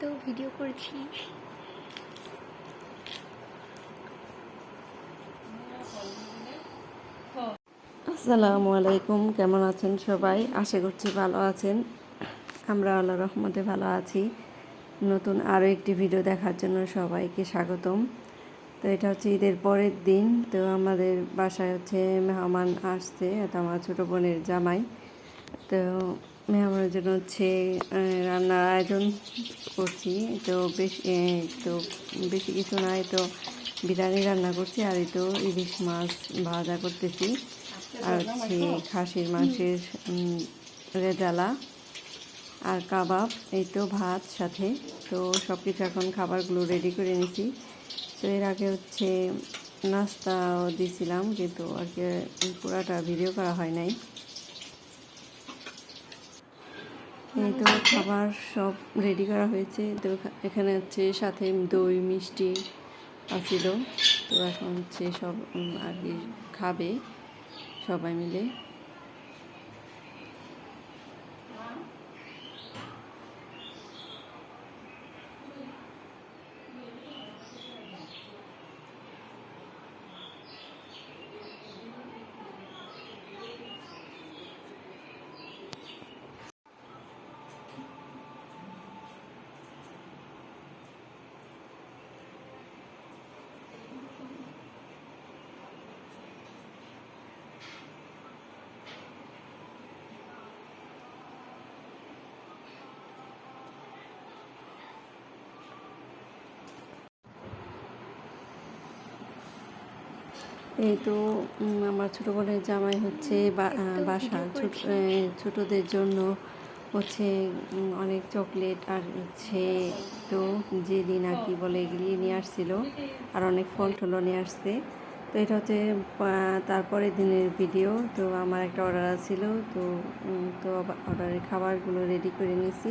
তো ভিডিও করছি। আসসালামু আলাইকুম, কেমন আছেন সবাই? আশা করছি ভালো আছেন। আমরা আল্লাহ রহমতে ভালো আছি। নতুন আরও একটি ভিডিও দেখার জন্য সবাইকে স্বাগতম। তো এটা হচ্ছে ঈদের পরের দিন, তো আমাদের বাসায় হচ্ছে মেহমান আসছে, এটা আমার ছোটো বোনের জামাই। তো মেহমানের জন্য হচ্ছে রান্নার আয়োজন করছি। তো বেশি তো বেশি কিছু নাই তো বিরিয়ানি রান্না করছি, আর এই তো ইলিশ মাছ ভাজা করতেছি। আর হচ্ছে খাসির মাংসের রেজালা আর কাবাব, এই তো ভাত সাথে। তো সব কিছু এখন খাবারগুলো রেডি করে নিছি। তো এর আগে হচ্ছে নাস্তাও দিয়েছিলাম কিন্তু আর কি, পুরাটা ভিডিও করা হয় নাই। এই তো খাবার সব রেডি করা হয়েছে। তো এখানে হচ্ছে সাথে দই, মিষ্টি আছিল। তো এখন হচ্ছে সব আর কি খাবে সবাই মিলে। এই তো আমার ছোটো বোনের জামাই হচ্ছে বাসা। ছোটদের জন্য হচ্ছে অনেক চকলেট আর হচ্ছে তো জেলি না কি বলে এগুলি নিয়ে আসছিল। আর অনেক ফল টলও নিয়ে আসছে। তো এটা হচ্ছে তারপরের দিনের ভিডিও। তো আমার একটা অর্ডার ছিল তো তো অর্ডারের খাবারগুলো রেডি করে নিয়েছি